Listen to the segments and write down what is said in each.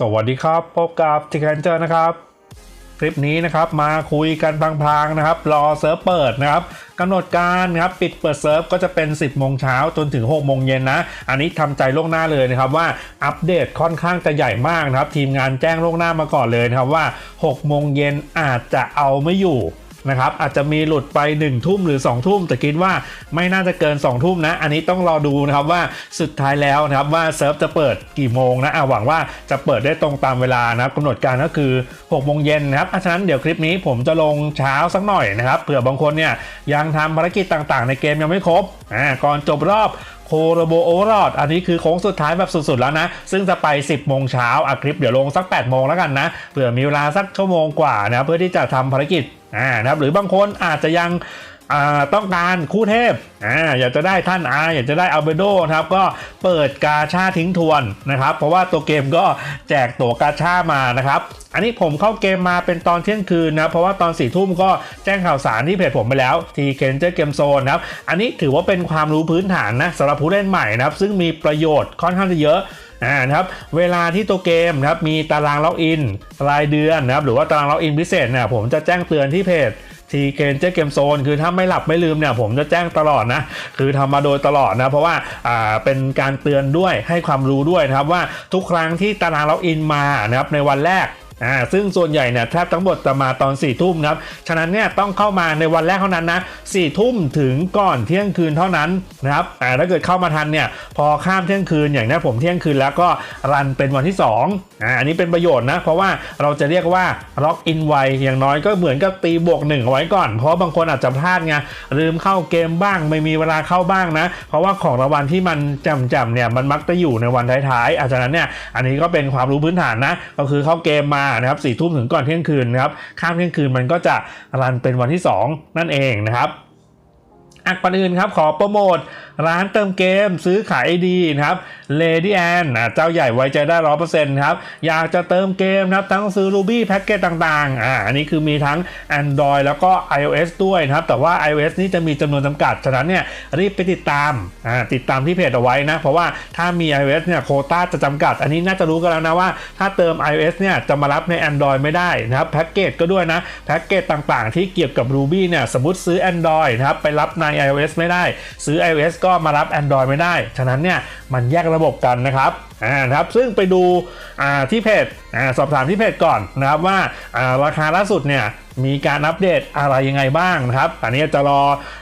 สวัสดีครับ พบกับทิกแคนเจอร์นะครับ คลิปนี้นะครับมาคุยกันพลางๆนะครับ รอเซิร์ฟเปิดนะครับกำหนดการนะครับปิดเปิดเซิร์ฟก็จะเป็น 10โมงเช้าจนถึง6โมงเย็นนะ อันนี้ทำใจล่วงหน้าเลยนะครับว่าอัปเดตค่อนข้างจะใหญ่มากนะครับ ทีมงานแจ้งล่วงหน้ามาก่อนเลยนะครับว่า6โมงเย็นอาจจะเอาไม่อยู่ นะครับอาจจะมีหลุดไป 1 ทุ่มหรือ 2 ทุ่ม แต่คิดว่าไม่น่าจะเกิน 2 ทุ่มนะ อันนี้ต้องรอดูนะครับว่าสุดท้ายแล้วนะครับว่าเซิร์ฟจะเปิดกี่โมงนะอะหวังว่าจะเปิดได้ตรงตามเวลานะครับกำหนดการก็คือ6โมงเย็นนะครับอะฉะนั้นเดี๋ยวคลิปนี้ผมจะลงเช้าสักหน่อยนะครับเผื่อบางคนเนี่ยยังทำภารกิจต่างๆ ในเกมยังไม่ครบอ่าก่อนจบรอบ โคโรโบโอรอดอันนี้คือโค้งสุดท้ายแบบสุดๆแล้วนะ ซึ่งจะไป 10 โมงเช้าอะคลิปเดี๋ยวลงสัก 8 โมงแล้วกันนะเผื่อมีเวลาสักชั่วโมงกว่านะเพื่อที่จะทำภารกิจอ่านะครับหรือบางคนอาจจะยัง ต้องการคู่เทพออยากจะได้ท่านอาอยากจะได้อัลเบโดนะครับก็เปิดกาชาทิ้งทวนนะครับ เพราะว่าตัวเกมก็แจกตั๋วกาชามานะครับ อันนี้ผมเข้าเกมมาเป็นตอนเที่ยงคืนนะเพราะว่าตอนสี่ทุ่มก็แจ้งข่าวสารที่เพจผมไปแล้วทีเคนเจอร์เกมโซนนะครับอันนี้ถือว่าเป็นความรู้พื้นฐานนะสำหรับผู้เล่นใหม่นะครับ ซึ่งมีประโยชน์ค่อนข้างจะเยอะนะครับเวลาที่ตัวเกมนะครับมีตารางล็อกอินรายเดือนนะครับหรือว่าตารางล็อกอินพิเศษเนี่ยผมจะแจ้งเตือนที่เพจ ทีเกนเจอเกมโซนคือถ้าไม่หลับไม่ลืมเนี่ยผมจะแจ้งตลอดนะ คือทำมาโดยตลอดนะ เพราะว่าอ่าเป็นการเตือนด้วยให้ความรู้ด้วยนะครับว่าทุกครั้งที่ตารางล็อกอินมานะครับในวันแรก อ่าซึ่งส่วนใหญ่เนี่ยแทบทั้งหมดจะมาตอน4ี่ทุ่มครับ ฉะนั้นเนี่ยต้องเข้ามาในวันแรกเท่านั้นนะสี่ทุ่มถึงก่อนเที่ยงคืนเท่านั้นนะครับอ่าถ้าเกิดเข้ามาทันเนี่ยพอข้ามเที่ยงคืนอย่างนี้ผมเที่ยงคืนแล้วก็รันเป็นวันที่2อ่าอันนี้เป็นประโยชน์นะเพราะว่าเราจะเรียกว่าล็อกอินไวอย่างน้อยก็เหมือนกับตีบวกหนึ่งเอาไว้ก่อน เพราะบางคนอาจจะพลาดไงลืมเข้าเกมบ้างไม่มีเวลาเข้าบ้างนะ เพราะว่าของรางวัลที่มันจำๆเนี่ยมันมักจะอยู่ในวันท้ายๆอาจารย์เนี่ยอันนี้ก็เป็นความรู้พื้นฐานนะก็คือเข้าเกมมานะครับสี่ทุ่มถึงก่อนเที่ยงคืนนะครับข้ามเที่ยงคืนมันก็จะรันเป็นวันที่ 2 นั่นเองนะครับอักปันอื่นครับขอโปรโมท ร้านเติมเกมซื้อขายดีนะครับ Lady Ann อะเจ้าใหญ่ไว้ใจได้ร้อเปอร์เซ็นต์ครับ อยากจะเติมเกมนะครับ ทั้งซื้อ Ruby แพ็กเกจต่างๆอ่าอันนี้คือมีทั้ง Android แล้วก็ iOS ด้วยนะครับ แต่ว่า iOS นี่จะมีจำนวนจำกัด ฉะนั้นเนี่ยรีบไปติดตามอ่าติดตามที่เพจเอาไว้นะ เพราะว่าถ้ามี iOS เนี่ยโคต้าจะจำกัด อันนี้น่าจะรู้กันแล้วนะว่า ถ้าเติม iOS เนี่ยจะมารับใน Android ไม่ได้นะครับแพ็กเกจก็ด้วยนะแพ็กเกจต่างๆ ที่เกี่ยวกับ Ruby เนี่ยสมมติซื้อ Android นะครับไปรับใน iOS ไม่ได้ ซื้อ iOS ก็็มารับ Android ไม่ได้ ฉะนั้นเนี่ยมันแยกระบบกันนะครับอ่าครับซึ่งไปดูอ่าที่เพจอ่าสอบถามที่เพจก่อนนะครับว่าอ่าราคาล่าสุดเนี่ยมีการอัปเดตอะไรยังไงบ้างนะครับ อันนี้จะรอ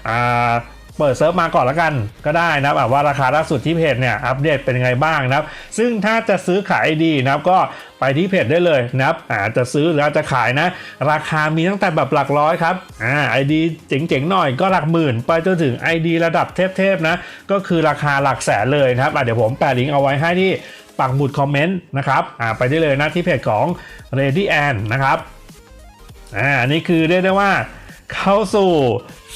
อ่า เปิดเซิร์ฟมาก่อนล้วกันก็ได้นะครับว่าราคาล่าสุดที่เพจเนี่ยอัปเดตเป็นยังไงบ้างนะครับซึ่งถ้าจะซื้อขายดีนะครับก็ไปที่เพจได้เลยนะครับอาจะซื้อหรือจะขายนะ ราคามีตั้งแต่แบบหลักร้อยครับอ่าไอดีเจ๋งๆหน่อยก็หลักหมื่น ไปจนถึง ID ระดับเทพๆนะก็คือราคาหลักแสนเลยนะครับเดี๋ยวผมแปะลิงก์เอาไว้ให้ที่ปักหมุดคอมเมนต์นะครับอ่าไปได้เลยนะที่เพจของ Ready a n นะครับอ่านนี้คือเรียกได้ว่าเข้าสู่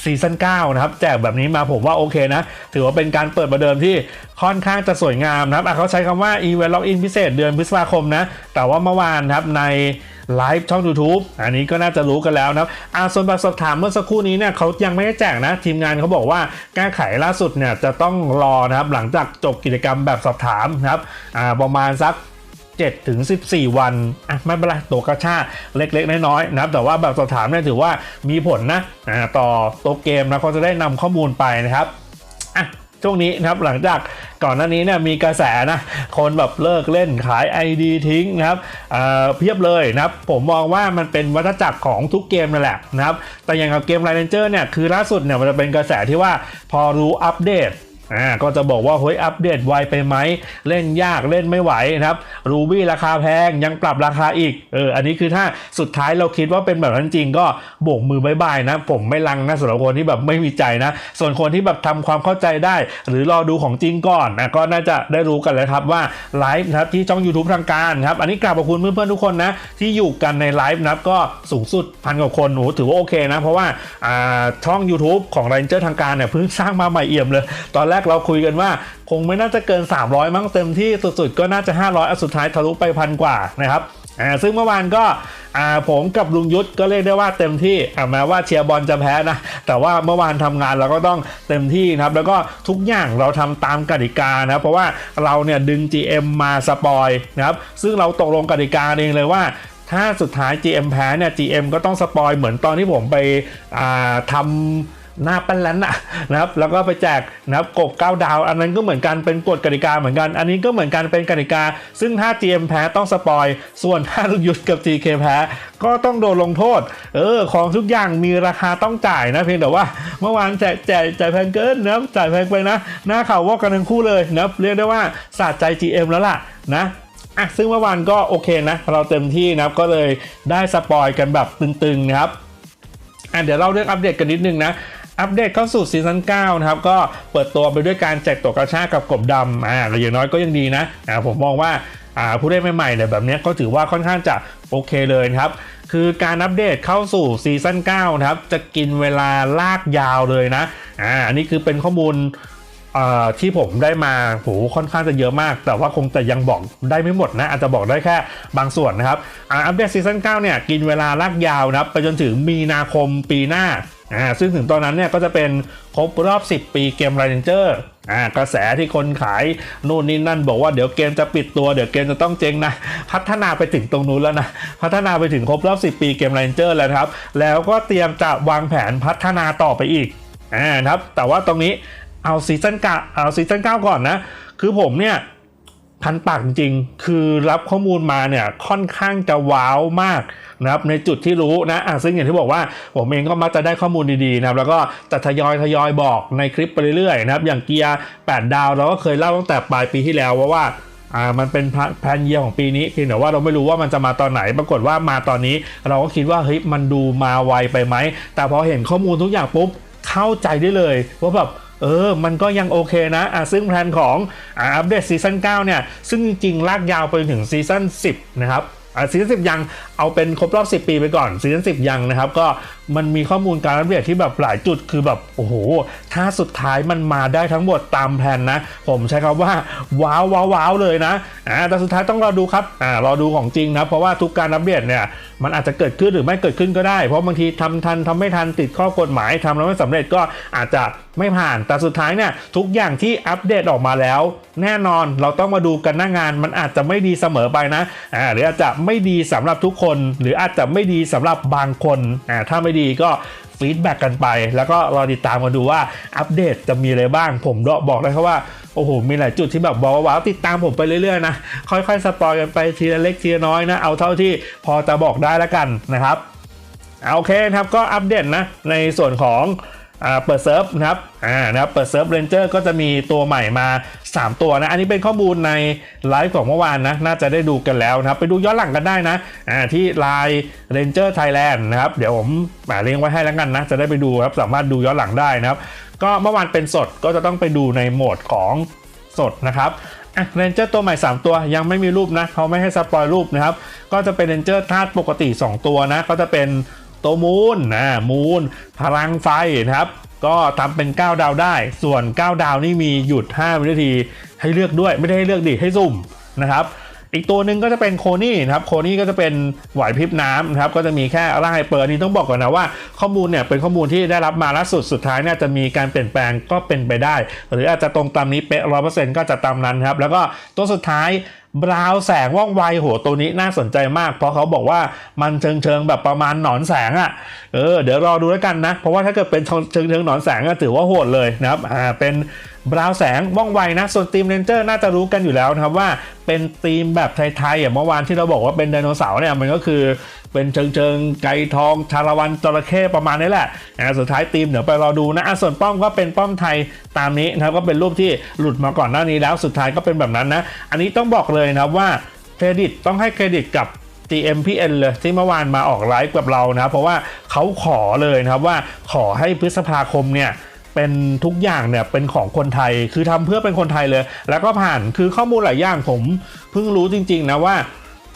ซีซั่น9นะครับแจกแบบนี้มาผมว่าโอเคนะ ถือว่าเป็นการเปิดประเดิมที่ค่อนข้างจะสวยงามนะครับเขาใช้คำว่า Event Login พิเศษเดือนพฤษภาคมนะ แต่ว่าเมื่อวานครับในไลฟ์ช่อง YouTube อันนี้ก็น่าจะรู้กันแล้วนะครับอาส่วนแบบสอบถามเมื่อสักครู่นี้เนี่ยเขายังไม่ได้แจกนะ ทีมงานเขาบอกว่าแก้ไขล่าสุดเนี่ยจะต้องรอนะครับหลังจากจบกิจกรรมแบบสอบถามนะครับประมาณสัก 7ถึง14 วันอะไม่เป็นไรตัวกระชาเล็กๆ น้อยๆนะครับแต่ว่าแบบสอบถามเนี่ยถือว่ามีผลนะอ่าต่อตัวเกมนะเขาจะได้นำข้อมูลไปนะครับอะช่วงนี้นะครับหลังจากก่อนหน้านี้เนี่ยมีกระแสนะคนแบบเลิกเล่นขาย ID ทิ้งนะครับอ่าเพียบเลยนะครับผมมองว่ามันเป็นวัฏจักรของทุกเกมนั่นแหละนะครับแต่อย่างกับเกม r ร n เจอร์เนี่ยคือล่าสุดเนี่ยมันจะเป็นกระแสที่ว่าพอรู้อัปเดต อ่าก็จะบอกว่าเฮ้ยอัปเดตไวไปไหมเล่นยากเล่นไม่ไหวนะครับรูบี้ราคาแพงยังปรับราคาอีกเอออันนี้คือถ้าสุดท้ายเราคิดว่าเป็นแบบนั้นจริงก็โบกมือบายบายนะ ผมไม่ลังนะสำหรับคนที่แบบไม่มีใจนะ ส่วนคนที่แบบทำความเข้าใจได้ หรือรอดูของจริงก่อนนะก็น่าจะได้รู้กันแล้วครับว่าไลฟ์นะครับที่ช่อง YouTube ทางการครับอันนี้กราบขอบคุณเพื่อนๆทุกคนนะที่อยู่กันในไลฟ์นะครับก็สูงสุดพันกว่าคนหนูถือว่าโอเคนะเพราะว่าอ่าช่อง YouTube ของ Ranger ทางการเนี่ยเพิ่งสร้างมาใหม่เอี่ยมเลยตอนแรกเราคุยกันว่าคงไม่น่าจะเกิน 300 มั้งเต็มที่สุดๆ ก็น่าจะ 500อันสุดท้ายทะลุไปพันกว่านะครับอ่าซึ่งเมื่อวานก็ผมกับลุงยุทธก็เรียกได้ว่าเต็มที่อ่าแม้ว่าเชียร์บอลจะแพ้นะ แต่ว่าเมื่อวานทำงานเราก็ต้องเต็มที่นะครับ แล้วก็ทุกอย่างเราทำตามกติกานะเพราะว่าเราเนี่ยดึง GM มาสปอยนะครับ ซึ่งเราตกลงกติกาเองเลยว่าถ้าสุดท้าย GM แพ้เนี่ย GM ก็ต้องสปอยเหมือนตอนที่ผมไปอ่าทำ หน้าปั้นแลนน่ะนะครับแล้วก็ไปแจกนะครับกบ9ดาว อันนั้นก็เหมือนกันเป็นกฎกติกาเหมือนกัน อันนี้ก็เหมือนกันเป็นกติกา ซึ่งถ้า GM แพ้ต้องสปอย ส่วนถ้าลุงยุทธกับ GK แพ้ก็ต้องโดนลงโทษ เออ ของทุกอย่างมีราคาต้องจ่ายนะ เพียงแต่ว่าเมื่อวานแจกแจกจ่ายแพงเกินนะจ่ายแพงไปนะ หน้าข่าววอกกันทั้งคู่เลยนะเรียกได้ว่าสะใจ GM แล้วล่ะนะอะซึ่งเมื่อวานก็โอเคนะ เราเต็มที่นะครับก็เลยได้สปอยกันแบบตึงๆนะครับอะเดี๋ยวเราเรื่องอัปเดตกันนิดนึงนะ อัปเดตเข้าสู่ซีซั่น9นะครับก็เปิดตัวไปด้วยการแจกตัวกระชากกับกบดำอ่าแต่อย่างน้อยก็ยังดีนะอ่าผมมองว่าอ่าผู้เล่นใหม่ๆเนี่ยแบบนี้ก็ถือว่าค่อนข้างจะโอเคเลยครับคือการอัปเดตเข้าสู่ซีซั่น9นะครับจะกินเวลาลากยาวเลยนะอ่าอันนี้คือเป็นข้อมูลอ่อที่ผมได้มาโหค่อนข้างจะเยอะมาก แต่ว่าคงจะยังบอกได้ไม่หมดนะ อาจจะบอกได้แค่บางส่วนนะครับอ่าอัปเดตซีซั่น9เนี่ยกินเวลาลากยาวนะครับไปจนถึงมีนาคมปีหน้า อ่าซึ่งถึงตอนนั้นเนี่ยก็จะเป็นครบรอบ 10 ปีเกมไรเนเจอร์อ่ากระแสที่คนขายนู่นนี่นั่นบอกว่าเดี๋ยวเกมจะปิดตัวเดี๋ยวเกมจะต้องเจ๊งนะ พัฒนาไปถึงตรงนู้นแล้วนะ พัฒนาไปถึงครบรอบ 10 ปีเกมไรเนเจอร์แล้วครับ แล้วก็เตรียมจะวางแผนพัฒนาต่อไปอีกอ่าครับแต่ว่าตรงนี้เอาซีซั่นเก้าเอาซีซั่นเก้าก่อนนะ คือผมเนี่ย พันปากจริงๆ คือรับข้อมูลมาเนี่ยค่อนข้างจะว้าวมากนะครับในจุดที่รู้นะอะซึ่งอย่างที่บอกว่าผมเองก็มักจะได้ข้อมูลดีๆนะครับแล้วก็จะทยอยทยอยบอกในคลิปไปเรื่อยๆนะครับอย่างเกียร์ 8 ดาวเราก็เคยเล่าตั้งแต่ปลายปีที่แล้วว่าว่าอ่ามันเป็นแพลนเยียของปีนี้เพียงแต่ว่าเราไม่รู้ว่ามันจะมาตอนไหน ปรากฏว่ามาตอนนี้ เราก็คิดว่าเฮ้ยมันดูมาไวไปไหมแต่พอเห็นข้อมูลทุกอย่างปุ๊บเข้าใจได้เลยว่าแบบ เออ มันก็ยังโอเคนะอะซึ่งแพลนของอัปเดตซีซั่น9เนี่ย ซึ่งจริงลากยาวไปถึงซีซั่น10 นะครับอะซีซั่นสิยังเอาเป็นครบรอบ 10 ปีไปก่อนซีซั่นสิยังนะครับ ก็ มันมีข้อมูลการอัปเดตที่แบบหลายจุดคือแบบโอ้โห ถ้าสุดท้ายมันมาได้ทั้งหมดตามแผนนะ ผมใช้คำว่าว้าวว้าวว้าวเลยนะอ่าแต่สุดท้ายต้องรอดูครับอ่ารอดูของจริงนะเพราะว่าทุกการอัปเดตเนี่ยมันอาจจะเกิดขึ้นหรือไม่เกิดขึ้นก็ได้ เพราะบางทีทำทันทำไม่ทันติดข้อกฎหมายทำแล้วไม่สำเร็จก็อาจจะไม่ผ่าน แต่สุดท้ายเนี่ยทุกอย่างที่อัปเดตออกมาแล้ว แน่นอนเราต้องมาดูกันหน้างาน มันอาจจะไม่ดีเสมอไปนะอ่าหรืออาจจะไม่ดีสำหรับทุกคน หรืออาจจะไม่ดีสำหรับบางคนอ่าถ้าไม่ดีก็ฟีดแบ็กกันไป แล้วก็รอติดตามมาดูว่าอัปเดตจะมีอะไรบ้าง ผมบอกได้ครับว่า โอ้โห มีหลายจุดที่แบบบอกว่าว้าวติดตามผมไปเรื่อยๆนะ ค่อยๆ สปอยกันไปทีละเล็กทีละน้อยนะ เอาเท่าที่พอจะบอกได้แล้วกันนะครับ เอาโอเคนะครับ ก็อัปเดตนะในส่วนของ เปิดเซิร์ฟนะครับอ่านะครับเปิดเซิร์ฟเรนเจอร์ก็จะมีตัวใหม่มา 3 ตัวนะ อันนี้เป็นข้อมูลในไลฟ์ของเมื่อวานนะ น่าจะได้ดูกันแล้วนะครับไปดูย้อนหลังกันได้นะอ่าที่ไลน์เรนเจอร์ไทยแลนด์นะครับ เดี๋ยวผมเลี้ยงไว้ให้แล้วกันนะ จะได้ไปดูครับ สามารถดูย้อนหลังได้นะครับ ก็เมื่อวานเป็นสดก็จะต้องไปดูในโหมดของสดนะครับเรนเจอร์ตัวใหม่ 3 ตัวยังไม่มีรูปนะเขาไม่ให้สปอยรูปนะครับ ก็จะเป็นเรนเจอร์ธาตุปกติ 2 ตัวนะ ก็จะเป็น ตัวมูนนะมูนพลังไฟนะครับก็ทำเป็น 9 ดาวได้ ส่วน 9 ดาวนี่มีหยุด5วินาทีให้เลือกด้วยไม่ได้ให้เลือกดิให้สุ่มนะครับ อีกตัวหนึ่งก็จะเป็นโคนี่นะครับโคนี่ก็จะเป็นไหวพริบน้ำนะครับก็จะมีแค่ร่างไฮเปอร์นี้ต้องบอกก่อนนะว่าข้อมูลเนี่ยเป็นข้อมูลที่ได้รับมาล่าสุดสุดท้ายเนี่ยจะมีการเปลี่ยนแปลงก็เป็นไปได้ หรืออาจจะตรงตามนี้เป๊ะร้อยเปอร์เซ็นต์ก็จะตามนั้นครับแล้วก็ตัวสุดท้าย บราวแสงว่องไวโหตัวนี้น่าสนใจมาก เพราะเขาบอกว่ามันเชิงเชิงแบบประมาณหนอนแสงอะ่ะเออเดี๋ยวรอดูแล้วกันนะ เพราะว่าถ้าเกิดเป็นเชิงเชิงหนอนแสงก็ถือว่าโหดเลยนะครับอ่าเป็นบราวแสงว่องไวนะ ส่วนทีมเรนเจอร์น่าจะรู้กันอยู่แล้วนะครับว่าเป็นทีมแบบไทยๆอย่างเมื่อวานที่เราบอกว่าเป็นไดโนเสาร์เนี่ยมันก็คือเป็นเชิงเชิงๆไก่ทองชาละวันจระเข้ประมาณนี้แหละอ่าสุดท้ายทีมเดี๋ยวไปรอดูนะส่วนป้อมก็เป็นป้อมไทยตามนี้นะครับก็เป็นรูปที่หลุดมาก่อนหน้านี้แล้วสุดท้ายก็เป็นแบบนั้นนะ อันนี้ต้องบอกเลยนะครับว่าเครดิตต้องให้เครดิตกับ TMPN เลยที่เมื่อวานมาออกไลฟ์กับเรานะเพราะว่าเขาขอเลยนะครับว่าขอให้พฤษภาคมเนี่ย เป็นทุกอย่างเนี่ยเป็นของคนไทยคือทำเพื่อเป็นคนไทยเลย แล้วก็ผ่านคือข้อมูลหลายอย่างผมเพิ่งรู้จริง ๆ นะว่า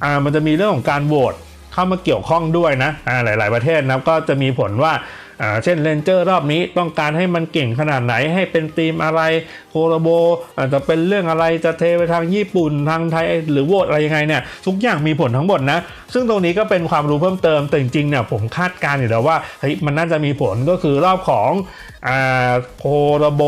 อ่ามันจะมีเรื่องของการโหวตเข้ามาเกี่ยวข้องด้วยนะอ่าหลาย ๆประเทศนะก็จะมีผลว่า อ่าเช่นเลนเจอร์รอบนี้ต้องการให้มันเก่งขนาดไหนให้เป็นทีมอะไรโคโรโบอาจจะเป็นเรื่องอะไรจะเทไปทางญี่ปุ่นทางไทยหรือโหวตอะไรยังไงเนี่ยทุกอย่างมีผลทั้งหมดนะ ซึ่งตรงนี้ก็เป็นความรู้เพิ่มเติมแต่จริงๆเนี่ยผมคาดการณ์อยู่แล้วว่าเฮ้ยมันน่าจะมีผลก็คือรอบของโคโรโบ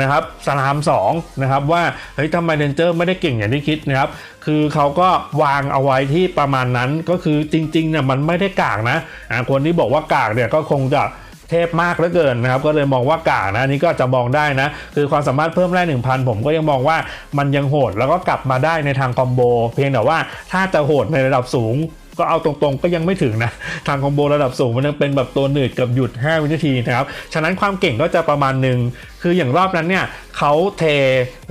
นะครับสลาม2นะครับว่าเฮ้ยทำไมเรนเจอร์ไม่ได้เก่งอย่างที่คิดนะครับ คือเขาก็วางเอาไว้ที่ประมาณนั้นก็คือจริงๆเนี่ยมันไม่ได้กากนะอ่าคนที่บอกว่ากากเนี่ยก็คงจะเทพมากเหลือเกินนะครับก็เลยมองว่ากากนะนนี้ก็จะมองได้นะ คือความสามารถเพิ่มแร่1,000 ผมก็ยังมองว่ามันยังโหดแล้วก็กลับมาได้ในทางคอมโบ เพียงแต่ว่าถ้าจะโหดในระดับสูงก็เอาตรงๆก็ยังไม่ถึงนะ ทางคอมโบระดับสูงมันยังเป็นแบบตัวหนืดกับหยุด 5 วินาทีนะครับ ฉะนั้นความเก่งก็จะประมาณหนึ่งคืออย่างรอบนั้นเนี่ยเขาเท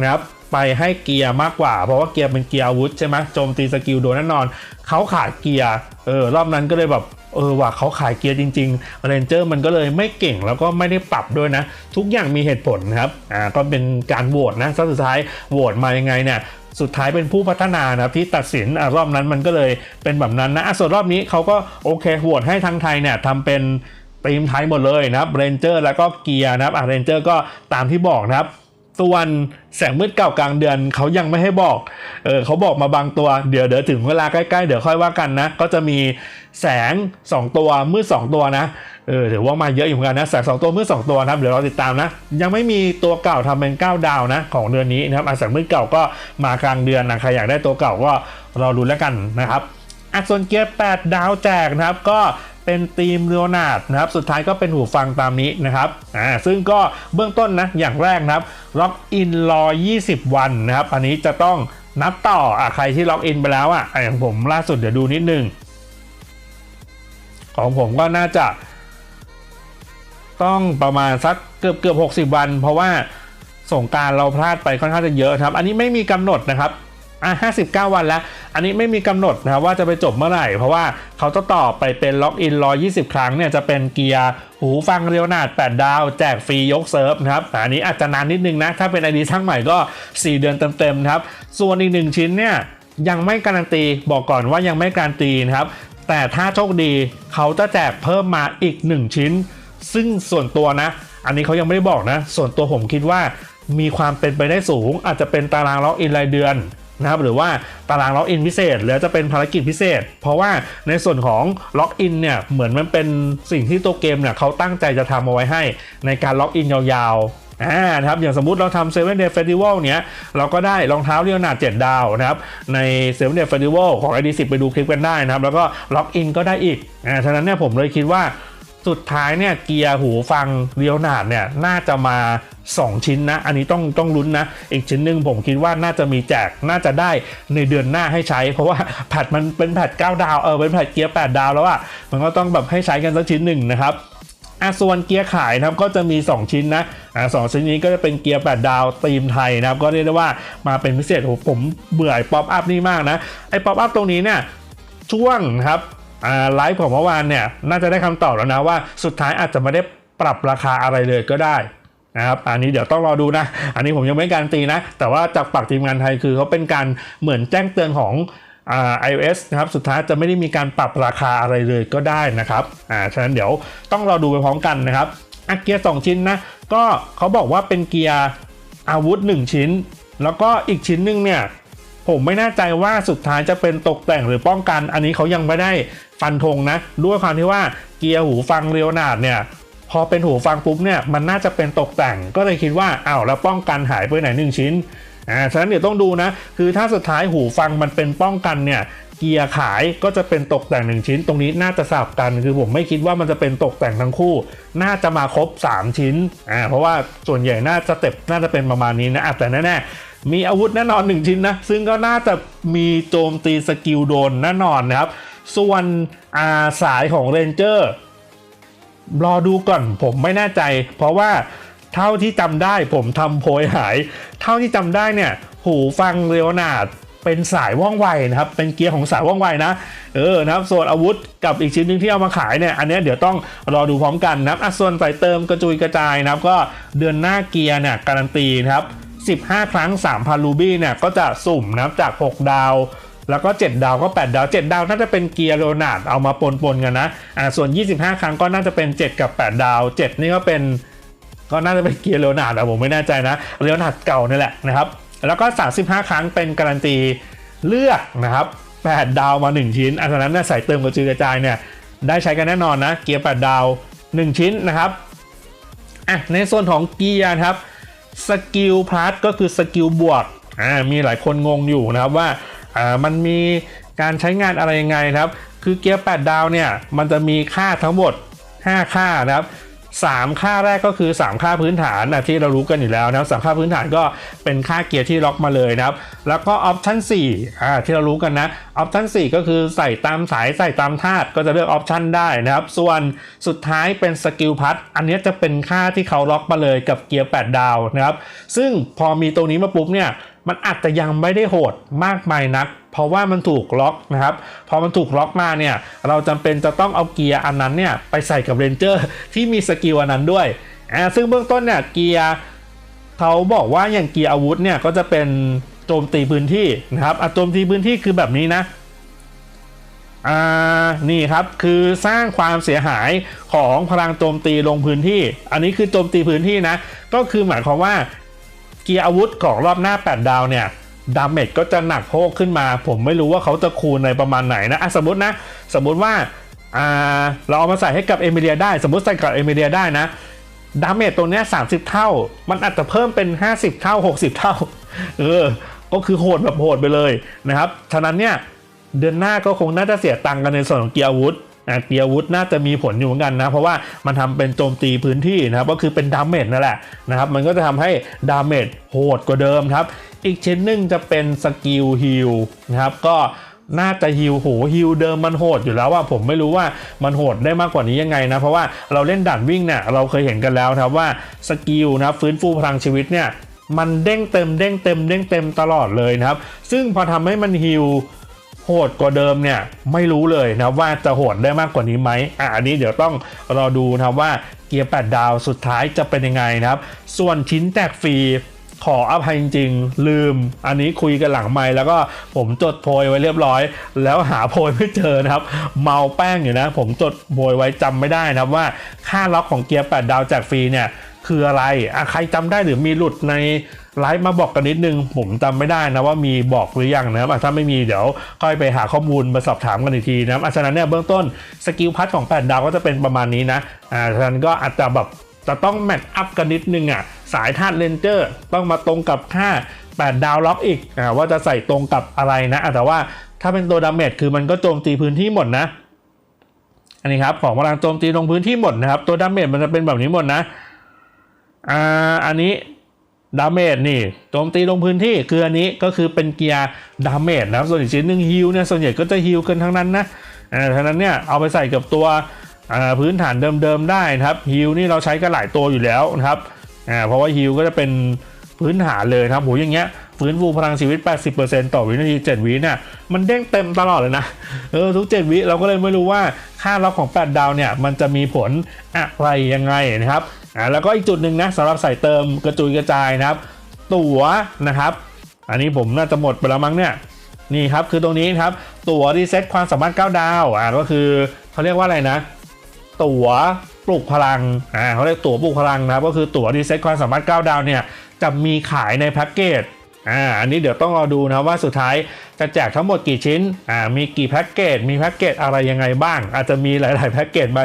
นะครับ ไปให้เกียร์มากกว่า เพราะว่าเกียร์เป็นเกียร์อาวุธใช่ไหมโจมตีสกิลโดนแน่นอน เขาขาดเกียร์เออรอบนั้นก็เลยแบบเออว่าเขาขายเกียร์จริงๆเรนเจอร์มันก็เลยไม่เก่งแล้วก็ไม่ได้ปรับด้วยนะ ทุกอย่างมีเหตุผลครับอ่าก็เป็นการโหวตนะสุดท้ายโหวตมายังไงเนี่ยสุดท้ายเป็นผู้พัฒนานะที่ตัดสินอรอบนั้นมันก็เลยเป็นแบบนั้นนะอะส่วนรอบนี้เขาก็โอเคโหวตให้ทางไทยเนี่ยทำเป็นทีมไทยหมดเลยนะครับเรนเจอร์แล้วก็เกียร์นะครับอะเรนเจอร์ก็ตามที่บอกนะครับ ส่วนแสงมืดเก่ากลางเดือนเขายังไม่ให้บอก เออเขาบอกมาบางตัวเดี๋ยวเดี๋ยวถึงเวลาใกล้ๆ เดี๋ยวค่อยว่ากันนะ ก็จะมีแสง 2 ตัวมืด2ตัวนะเออถือว่ามาเยอะอยู่เหมือนกันนะแสงสองตัวมืด2ตัวนะครับเดี๋ยวเราติดตามนะ ยังไม่มีตัวเก่าทำเป็น 9 ดาวนะ ของเดือนนี้นะครับอะแสงมืดเก่าก็มากลางเดือนนะใครอยากได้ตัวเก่าก็รอรุ้นแล้วกันนะครับอะส่วนเกียร์8ดาวแจกนะครับก็ เป็นทีมเรียวนาดนะครับ สุดท้ายก็เป็นหูฟังตามนี้นะครับ อ่า ซึ่งก็เบื้องต้นนะ อย่างแรกนะครับ ล็อกอินรอ 20 วันนะครับ อันนี้จะต้องนับต่อ อะ ใครที่ล็อกอินไปแล้วอะ อย่างผมล่าสุดเดี๋ยวดูนิดนึง ของผมก็น่าจะ ต้องประมาณสักเกือบเกือบ60 วัน เพราะว่าสงการเราพลาดไปค่อนข้างจะเยอะครับ อันนี้ไม่มีกำหนดนะครับ อะ59 วันแล้ว อันนี้ไม่มีกำหนดนะครับว่าจะไปจบเมื่อไหร่ เพราะว่าเขาจะต่อไปเป็นล็อกอิน120 ครั้งเนี่ยจะเป็นเกียร์หูฟังเรียวนาด8ดาว แจกฟรียกเซิร์ฟนะครับอันนี้อาจจะนานนิดนึงนะ ถ้าเป็นไอดีช่างใหม่ก็ 4 เดือนเต็มๆครับ ส่วนอีกหนึ่งชิ้นเนี่ยยังไม่การันตีบอกก่อนว่ายังไม่การันตีนะครับแต่ถ้าโชคดีเขาจะแจกเพิ่มมาอีก 1 ชิ้น ซึ่งส่วนตัวนะ อันนี้เขายังไม่ได้บอกนะ ส่วนตัวผมคิดว่ามีความเป็นไปได้สูง อาจจะเป็นตารางล็อกอินรายเดือน นะครับหรือว่าตารางล็อกอินพิเศษ หรือจะเป็นภารกิจพิเศษ เพราะว่าในส่วนของล็อกอินเนี่ยเหมือนมันเป็นสิ่งที่ตัวเกมเนี่ยเขาตั้งใจจะทำเอาไว้ให้ในการล็อกอินยาวๆอ่านะครับอย่างสมมุติเราทำเซเว่นเดย์เฟสติวัลเนี้ยเราก็ได้รองเท้าเรียวนาด7ดาวนะครับในเซเว่นเดย์เฟสติวัลของ ID10 ไปดูคลิปกันได้นะครับ แล้วก็ล็อกอินก็ได้อีกอ่าฉะนั้นเนี่ยผมเลยคิดว่า สุดท้ายเนี่ยเกียร์หูฟังเรียวนาดเนี่ยน่าจะมา 2 ชิ้นนะ อันนี้ต้องต้องลุ้นนะ อีกชิ้นหนึ่งผมคิดว่าน่าจะมีแจกน่าจะได้ในเดือนหน้าให้ใช้ เพราะว่าแพทมันเป็นแพท9ดาวเออเป็นแพทเกียร์8ดาวแล้วอะมันก็ต้องแบบให้ใช้กันสักชิ้นหนึ่งนะครับอ่ส่วนเกียร์ขายนะครับก็จะมี 2 ชิ้นนะอ่าสองชิ้นนี้ก็จะเป็นเกียร์8ดาวตีมไทยนะครับก็เรียกได้ว่ามาเป็นพิเศษผมเบื่อไอป๊อปอัพนี่มากนะไอ้ป๊อปอัพตรงนี้เนี่ยช่วงครับ ไลฟ์ของเมื่อวานเนี่ยน่าจะได้คำตอบแล้วนะว่าสุดท้ายอาจจะไม่ได้ปรับราคาอะไรเลยก็ได้นะครับอันนี้เดี๋ยวต้องรอดูนะ อันนี้ผมยังไม่การนตีนะ แต่ว่าจากปากทีมงานไทยคือเขาเป็นการเหมือนแจ้งเตือนของอ่า iOS นะครับสุดท้ายจะไม่ได้มีการปรับราคาอะไรเลยก็ได้นะครับอ่าฉะนั้นเดี๋ยวต้องรอดูไปพร้อมกันนะครับอะเกียร์ 2 ชิ้นนะก็เขาบอกว่าเป็นเกียร์อาวุธ 1 ชิ้น แล้วก็อีกชิ้นหนึงเนี่ย ผมไม่แน่ใจว่าสุดท้ายจะเป็นตกแต่งหรือป้องกัน อันนี้เขายังไม่ได้ฟันธงนะ ด้วยความที่ว่าเกียร์หูฟังเรียวนาดเนี่ยพอเป็นหูฟังปุ๊บเนี่ยมันน่าจะเป็นตกแต่งก็เลยคิดว่าอ้าวแล้วป้องกันหายไปไหนหนึ่งชิ้นอ่าฉะนั้นเดี๋ยวต้องดูนะคือถ้าสุดท้ายหูฟังมันเป็นป้องกันเนี่ยเกียร์ขายก็จะเป็นตกแต่งหนึ่งชิ้น ตรงนี้น่าจะสลับกัน คือผมไม่คิดว่ามันจะเป็นตกแต่งทั้งคู่ น่าจะมาครบ 3 ชิ้นอ่าเพราะว่าส่วนใหญ่น่าจะเต็ปน่าจะเป็นประมาณนี้นะอะแต่แน่ๆ มีอาวุธแน่นอน 1 ชิ้นนะ ซึ่งก็น่าจะมีโจมตีสกิลโดนแน่นอนนะครับ ส่วนอาสายของเรนเจอร์รอดูก่อนผมไม่แน่ใจ เพราะว่าเท่าที่จำได้ผมทำโพยหาย เท่าที่จำได้เนี่ย หูฟังเรโอนาดเป็นสายว่องไวนะครับ เป็นเกียร์ของสายว่องไวนะ เออนะครับ ส่วนอาวุธกับอีกชิ้นหนึ่งที่เอามาขายเนี่ย อันนี้เดี๋ยวต้องรอดูพร้อมกันนะครับอะส่วนสายเติมกระจุยกระจายนะครับ ก็เดือนหน้าเกียร์เนี่ยการันตีนะครับ 15 ครั้ง 3,000 รูบี้เนี่ยก็จะสุ่มนะครับจาก 6 ดาว แล้วก็ 7 ดาวก็ 8 ดาว 7 ดาวน่าจะเป็นเกียร์โรนาดเอามาปนๆกันนะอ่าส่วน 25 ครั้งก็น่าจะเป็น 7 กับ 8 ดาว 7 นี่ก็เป็น ก็น่าจะเป็นเกียร์โรนาดอะผมไม่แน่ใจนะโรนาดเก่านี่แหละนะครับแล้วก็ 35 ครั้งเป็นการันตีเลือกนะครับ8 ดาวมา 1 ชิ้นอันนั้นเนี่ยใส่เติมกระจุยกระจายเนี่ยได้ใช้กันแน่นอนนะเกียร์ 8 ดาว 1 ชิ้นนะครับอะในส่วนของเกียร์ครับ สกิลพลัสก็คือสกิลบวกอ่ามีหลายคนงงอยู่นะครับว่าอ่ามันมีการใช้งานอะไรยังไงนะครับ คือเกียร์ 8 ดาวเนี่ย มันจะมีค่าทั้งหมด 5 ค่านะครับ 3 ค่าแรกก็คือ 3 ค่าพื้นฐานนะที่เรารู้กันอยู่แล้วนะครับสามค่าพื้นฐานก็เป็นค่าเกียร์ที่ล็อกมาเลยนะครับ แล้วก็ออปชั่น4อ่าที่เรารู้กันนะออปชั่น4ก็คือใส่ตามสายใส่ตามธาตุก็จะเลือกออปชั่นได้นะครับ ส่วนสุดท้ายเป็นสกิลพัทอันนี้จะเป็นค่าที่เขาล็อกมาเลยกับเกียร์8ดาวนะครับ ซึ่งพอมีตรงนี้มาปุ๊บเนี่ย มันอาจจะยังไม่ได้โหดมากมายนัก เพราะว่ามันถูกล็อกนะครับ พอมันถูกล็อกมาเนี่ยเราจำเป็นจะต้องเอาเกียร์อันนั้นเนี่ยไปใส่กับเรนเจอร์ที่มีสกิลอันนั้นด้วยอ่าซึ่งเบื้องต้นเนี่ยเกียร์เขาบอกว่าอย่างเกียร์อาวุธเนี่ยก็จะเป็นโจมตีพื้นที่นะครับอะโจมตีพื้นที่คือแบบนี้นะอ่านี่ครับคือสร้างความเสียหายของพลังโจมตีลงพื้นที่ อันนี้คือโจมตีพื้นที่นะ ก็คือหมายความว่า เกียร์อาวุธของรอบหน้า 8 ดาวเนี่ยดาเมจก็จะหนักโพกขึ้นมา ผมไม่รู้ว่าเขาจะคูณในประมาณไหนนะะสมมตินะ สมมติว่าอ่าเราเอามาใส่ให้กับเอมิเลียได้ สมมติใส่กับเอมิเลียได้นะดาเมจตัวเนี้ย30 เท่า มันอาจจะเพิ่มเป็น 50 เท่า 60 เท่า เออ ก็คือโหดแบบโหดไปเลยนะครับ ฉะนั้นเนี่ยเดือนหน้าก็คงน่าจะเสียตังค์กันในส่วนของเกียร์อาวุธ อะเกียร์อาวุธน่าจะมีผลอยู่เหมือนกันนะเพราะว่ามันทำเป็นโจมตีพื้นที่นะครับก็คือเป็นดาเมจนั่นแหละนะครับมันก็จะทำให้ดาเมจโหดกว่าเดิมครับอีกชิ้นหนึ่งจะเป็นสกิลฮิลนะครับก็น่าจะฮิลโหฮิลเดิมมันโหดอยู่แล้วว่าผมไม่รู้ว่ามันโหดได้มากกว่านี้ยังไงนะ เพราะว่าเราเล่นด่านวิ่งเนี่ยเราเคยเห็นกันแล้วนะครับว่าสกิลนะฟื้นฟูพลังชีวิตเนี่ยมันเด้งเต็มเด้งเต็มเด้งเต็มตลอดเลยนะครับ ซึ่งพอทำให้มันฮิล โหดกว่าเดิมเนี่ยไม่รู้เลยนะว่าจะโหดได้มากกว่านี้ไหมอะอันนี้เดี๋ยวต้องรอดูนะว่าเกียร์ 8 ดาวสุดท้ายจะเป็นยังไงนะครับ ส่วนชิ้นแตกฟรีขออภัยจริงๆ ลืม อันนี้คุยกันหลังไมแล้วก็ผมจดโพยไว้เรียบร้อย แล้วหาโพยไม่เจอนะครับ เมาแป้งอยู่นะ ผมจดโพยไว้จำไม่ได้นะครับว่าค่าล็อกของเกียร์ 8 ดาวแจกฟรีเนี่ยคืออะไรอะใครจำได้หรือมีหลุดใน ไลฟ์มาบอกกันนิดนึงผมจำไม่ได้นะว่ามีบอกหรือยังนะครับถ้าไม่มีเดี๋ยวค่อยไปหาข้อมูลมาสอบถามกันอีกทีนะครับฉะนั้นเนี่ยเบื้องต้นสกิลพัทของ8ดาวก็จะเป็นประมาณนี้นะอ่าฉะนั้นก็อาจจะแบบจะต้องแมทอัพกันนิดนึงอะสายธาตุเลนเจอร์ต้องมาตรงกับค่า8ดาวล็อกอีกอ่าว่าจะใส่ตรงกับอะไรนะอะแต่ว่าถ้าเป็นตัวดาเมจคือมันก็โจมตีพื้นที่หมดนะอันนี้ครับของพลังโจมตีลงพื้นที่หมดนะครับ ตัวดาเมจมันจะเป็นแบบนี้หมดนะอ่าอันนี้ ดาเมจนี่โจมตีลงพื้นที่คืออันนี้ก็คือเป็นเกียร์ดาเมจนะครับส่วนอีกชิ้นหนึ่งฮิลเนี่ยส่วนใหญ่ก็จะฮิลกันทั้งนั้นนะอ่าฉะนั้นเนี่ยเอาไปใส่กับตัวพื้นฐานเดิมๆได้นะครับฮิลนี่เราใช้กันหลายตัวอยู่แล้วนะครับอ่าเพราะว่าฮิลก็จะเป็นพื้นฐานเลยครับโหอย่างเงี้ยฟื้นฟูพลังชีวิต 80%ต่อวินาที 7 วิเนี่ยมันเด้งเต็มตลอดเลยนะเออทุก 7 วิเราก็เลยไม่รู้ว่าค่าล็อกของ 8 ดาวเนี่ยมันจะมีผลอะไรยังไงนะครับ อ่าแล้วก็อีกจุดหนึ่งนะสำหรับใส่เติมกระจุยกระจายนะครับ ตั๋วนะครับ อันนี้ผมน่าจะหมดไปแล้วมั้งเนี่ยนี่ครับคือตรงนี้ครับ ตั๋วรีเซ็ตความสามารถ 9 ดาวอ่าก็คือเขาเรียกว่าอะไรนะ ตั๋วปลุกพลังอ่าเขาเรียกตั๋วปลุกพลังนะครับก็คือตั๋วรีเซ็ตความสามารถ 9 ดาวเนี่ยจะมีขายในแพ็กเกจ อ่าอันนี้เดี๋ยวต้องรอดูนะว่าสุดท้ายจะแจกทั้งหมดกี่ชิ้นอ่ามีกี่แพ็กเกจมีแพ็กเกจอะไรยังไงบ้าง อาจจะมีหลาย ๆ แพ็กเกจไป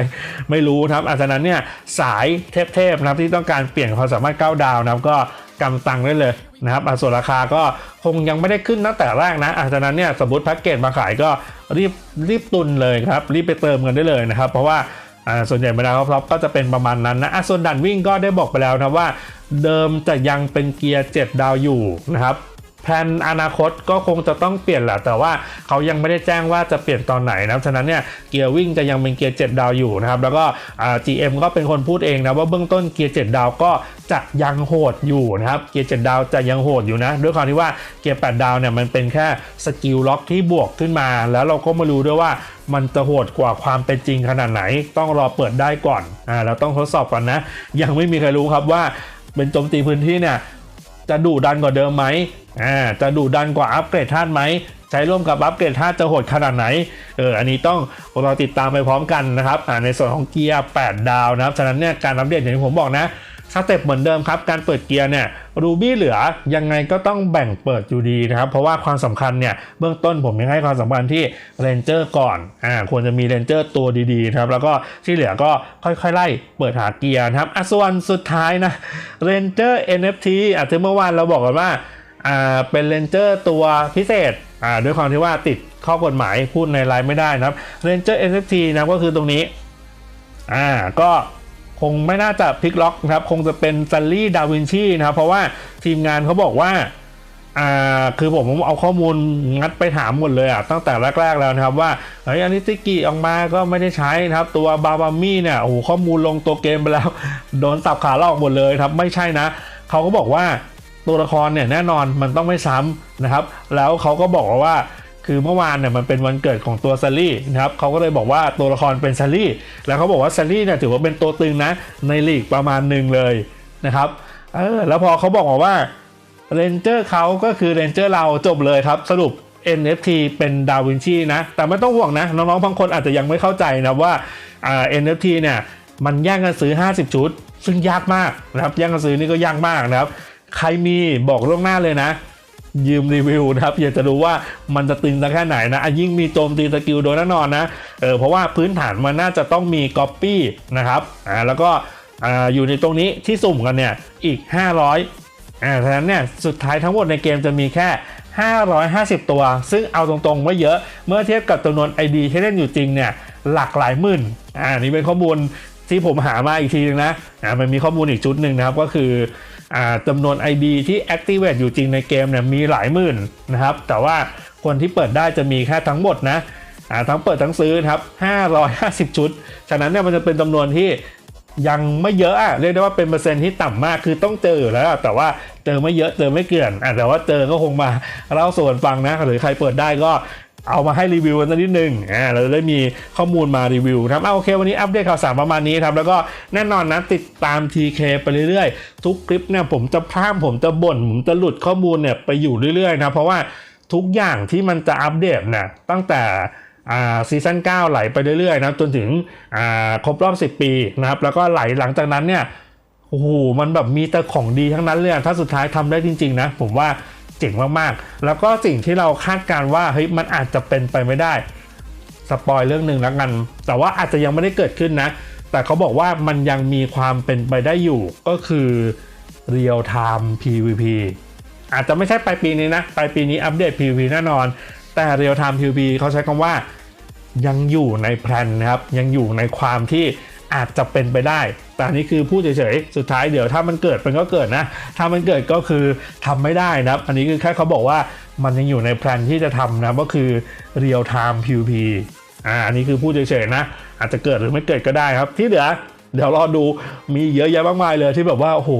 ไม่รู้นะครับอาจจะนั้นเนี่ยสายเทพๆนะครับที่ต้องการเปลี่ยนความสามารถ9ดาวนะครับก็กำตังได้เลยนะครับอะส่วนราคาก็คงยังไม่ได้ขึ้นตั้งแต่แรกนะอาจจะนั้นเนี่ยสมมติแพ็กเกจมาขายก็รีบรีบตุนเลยครับรีบไปเติมกันได้เลยนะครับเพราะว่าอ่าส่วนใหญ่บรรดาพร็อพก็จะเป็นประมาณนั้นนะอะส่วนดันวิ่งก็ได้บอกไปแล้วนะว่า เดิมจะยังเป็นเกียร์ 7 ดาวอยู่นะครับแผนอนาคตก็คงจะต้องเปลี่ยนแหละแต่ว่าเขายังไม่ได้แจ้งว่าจะเปลี่ยนตอนไหนนะฉะนั้นเนี่ยเกียร์วิ่งจะยังเป็นเกียร์ 7 ดาวอยู่นะครับแล้วก็ GM ก็เป็นคนพูดเองนะว่าเบื้องต้นเกียร์ 7 ดาวก็จะยังโหดอยู่นะครับเกียร์ 7 ดาวจะยังโหดอยู่นะด้วยความที่ว่าเกียร์ 8 ดาวเนี่ยมันเป็นแค่สกิลล็อกที่บวกขึ้นมา แล้วเราก็มารู้ด้วยว่ามันจะโหดกว่าความเป็นจริงขนาดไหน ต้องรอเปิดได้ก่อนอ่าเราต้องทดสอบก่อนนะ ยังไม่มีใครรู้ครับว่า เป็นโจมตีพื้นที่เนี่ยจะดุดันกว่าเดิมไหมอ่าจะดุดันกว่าอัปเกรดธาตุไหมใช้ร่วมกับอัปเกรดธาตุจะโหดขนาดไหน เออ อันนี้ต้องเราติดตามไปพร้อมกันนะครับอ่าในส่วนของเกียร์ 8 ดาวนะครับ ฉะนั้นเนี่ยการอัปเดตอย่างที่ผมบอกนะ สเต็ปเหมือนเดิมครับ การเปิดเกียร์เนี่ยรูบี้เหลือยังไงก็ต้องแบ่งเปิดอยู่ดีนะครับ เพราะว่าความสำคัญเนี่ยเบื้องต้นผมยังให้ความสำคัญที่เรนเจอร์ก่อนอ่าควรจะมีเรนเจอร์ตัวดีๆนะครับแล้วก็ที่เหลือก็ค่อยๆ ไล่เปิดหาเกียร์นะครับอะส่วนสุดท้ายนะเรนเจอร์ NFT อาจจะเมื่อวานเราบอกกันว่าอ่าเป็นเรนเจอร์ตัวพิเศษอ่าด้วยความที่ว่าติดข้อกฎหมายพูดในไลน์ไม่ได้นะครับเรนเจอร์ NFT นะก็คือตรงนี้อ่าก็ คงไม่น่าจะพลิกล็อกนะครับ คงจะเป็นซัลลี่ดาวินชีนะครับ เพราะว่าทีมงานเขาบอกว่าอ่าคือผมเอาข้อมูลงัดไปถามหมดเลยอะตั้งแต่แรก ๆ แล้วนะครับว่าเฮ้ยอันนี้ติกิออกมาก็ไม่ได้ใช้นะครับ ตัวบาบามี่เนี่ยโอ้โหข้อมูลลงตัวเกมไปแล้ว โดนสับขาลอกหมดเลยครับ ไม่ใช่นะเขาก็บอกว่าตัวละครเนี่ยแน่นอนมันต้องไม่ซ้ำนะครับ แล้วเขาก็บอกว่า คือเมื่อวานเนี่ยมันเป็นวันเกิดของตัวซัลลี่นะครับเขาก็เลยบอกว่าตัวละครเป็นซัลลี่แล้วเขาบอกว่าซัลลี่เนี่ยถือว่าเป็นตัวตึงนะในลีกประมาณหนึ่งเลยนะครับเออแล้วพอเขาบอกมาว่าเรนเจอร์เขาก็คือเรนเจอร์เราจบเลยครับ สรุป NFT เป็นดาวินชีนะ แต่ไม่ต้องห่วงนะ น้องๆบางคนอาจจะยังไม่เข้าใจนะว่าอ่า NFT เนี่ยมันแย่งกันซื้อ 50 ชุด ซึ่งยากมากนะครับแย่งกันซื้อนี่ก็ยากมากนะครับ ใครมีบอกล่วงหน้าเลยนะ ยืมรีวิวนะครับอยากจะรู้ว่ามันจะตึงสักแค่ไหนนะยิ่งมีโจมตีสกิลโดยแน่นอนนะเออเพราะว่าพื้นฐานมันน่าจะต้องมีก๊อปปี้นะครับอ่าแล้วก็อ่าอยู่ในตรงนี้ที่สุ่มกันเนี่ยอีก 500อ่าฉะนั้นเนี่ยสุดท้ายทั้งหมดในเกมจะมีแค่ 550 ตัว ซึ่งเอาตรงๆไม่เยอะเมื่อเทียบกับจำนวน ID ที่เล่นอยู่จริงเนี่ยหลักหลายหมื่นอ่านี่เป็นข้อมูลที่ผมหามาอีกทีนึงนะอ่ามันมีข้อมูลอีกชุดหนึ่งนะครับก็คือ จำนวน ID ที่ activate อยู่จริงในเกมเนี่ยมีหลายหมื่นนะครับ แต่ว่าคนที่เปิดได้จะมีแค่ทั้งหมดนะทั้งเปิดทั้งซื้อครับ550 ชุด ฉะนั้นเนี่ยมันจะเป็นจำนวนที่ยังไม่เยอะอะเรียกได้ว่าเป็นเปอร์เซ็นต์ที่ต่ำมากคือต้องเจออยู่แล้ว แต่ว่าเจอไม่เยอะเจอไม่เกลื่อนอะแต่ว่าเจอก็คงมาเล่าส่วนฟังนะหรือใครเปิดได้ก็ เอามาให้รีวิวกันสักนิดนึงอ่าเราจะได้มีข้อมูลมารีวิวครับเอาโอเค วันนี้อัปเดตข่าวสารประมาณนี้ครับ แล้วก็แน่นอนนะติดตาม TK ไปเรื่อยๆ ทุกคลิปเนี่ยผมจะพร่ำผมจะบ่น ผมจะหลุดข้อมูลเนี่ยไปอยู่เรื่อยๆนะเพราะว่าทุกอย่างที่มันจะอัปเดตเนี่ยตั้งแต่อ่าซีซั่น9ไหลไปเรื่อยๆนะจนถึงอ่าครบรอบ 10 ปีนะครับแล้วก็ไหลหลังจากนั้นเนี่ยโอ้โหมันแบบมีแต่ของดีทั้งนั้นเลยถ้าสุดท้ายทำได้จริง ๆ นะ ผมว่า เจ๋งมากๆ แล้วก็สิ่งที่เราคาดการว่าเฮ้ยมันอาจจะเป็นไปไม่ได้สปอยเรื่องหนึ่งแล้วกัน แต่ว่าอาจจะยังไม่ได้เกิดขึ้นนะ แต่เขาบอกว่ามันยังมีความเป็นไปได้อยู่ก็คือ Real Time PVP อาจจะไม่ใช่ปลายปีนี้นะปลายปีนี้อัปเดต PVP แน่นอน แต่ Real Time PVP เขาใช้คำว่ายังอยู่ในแพลนนะครับ ยังอยู่ในความที่ อาจจะเป็นไปได้ แต่อันนี้คือพูดเฉยๆ สุดท้ายเดี๋ยวถ้ามันเกิดมันก็เกิดนะ ถ้ามันเกิดก็คือทำไม่ได้นะอันนี้คือแค่เขาบอกว่ามันยังอยู่ในแพลนที่จะทำนะก็คือ real time PVP อ่าอันนี้คือพูดเฉยๆนะ อาจจะเกิดหรือไม่เกิดก็ได้ครับ ที่เหลือ เดี๋ยวรอดูมีเยอะแยะมากมายเลยที่แบบว่าโอ้โห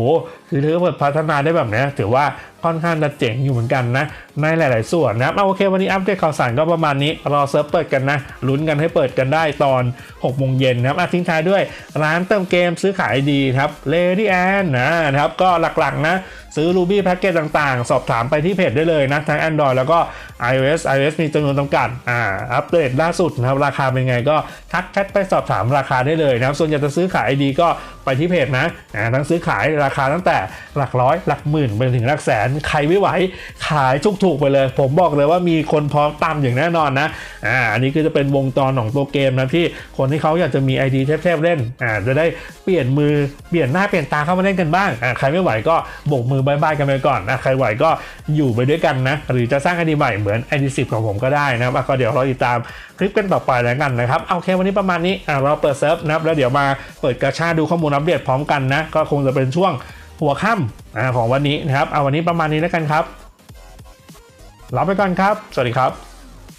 คือเธอเปิดพัฒนาได้แบบนี้ถือว่าค่อนข้างจะเจ๋งอยู่เหมือนกันนะ ในหลาย ๆ ส่วนนะเอาโอเค วันนี้อัปเดตข่าวสารก็ประมาณนี้ รอเซิร์ฟเปิดกันนะ ลุ้นกันให้เปิดกันได้ตอน6โมงเย็นนะครับอาทิ้งท้ายด้วยร้านเติมเกมซื้อขายดีครับ Lady Ann นนะครับก็หลัก ๆ นะ ซื้อ Ruby แพ็กเกจต่างๆ สอบถามไปที่เพจได้เลยนะ ทั้ง Android แล้วก็ iOS iOS มีจำนวนจำกัดอ่าอัปเดตล่าสุดนะครับ ราคาเป็นไงก็ทักแชทไปสอบถามราคาได้เลยนะครับ ส่วนอยากจะซื้อขายดีก็ไปที่เพจนะอ่าทั้งซื้อขายราคาตั้งแต่หลักร้อยหลักหมื่นไปถึงหลักแสน ใครไม่ไหวขายถูกๆไปเลย ผมบอกเลยว่ามีคนพร้อมตามอย่างแน่นอนนะอ่าอันนี้ก็จะเป็นวงจรของตัวเกมนะที่คนที่เขาอยากจะมี ID เทพๆเล่นอ่าจะได้เปลี่ยนมือเปลี่ยนหน้าเปลี่ยนตาเข้ามาเล่นกันบ้างอ่าใครไม่ไหวก็บกมือบายบายกันไปก่อนนะใครไหวก็อยู่ไปด้วยกันนะ หรือจะสร้างไอดีใหม่เหมือนไอดีสิบของผมก็ได้นะครับก็เดี๋ยวเราติดตามคลิปกันต่อไปแล้วกันนะครับเอาโอเควันนี้ประมาณนี้เราเปิดเซิร์ฟนะครับแล้วเดี๋ยวมาเปิดกระชาดูข้อมูลอัปเดตพร้อมกันนะก็คงจะเป็นช่วงหัวค่ำของวันนี้นะครับเอาวันนี้ประมาณนี้แล้วกันครับลาไปก่อนครับ สวัสดีครับ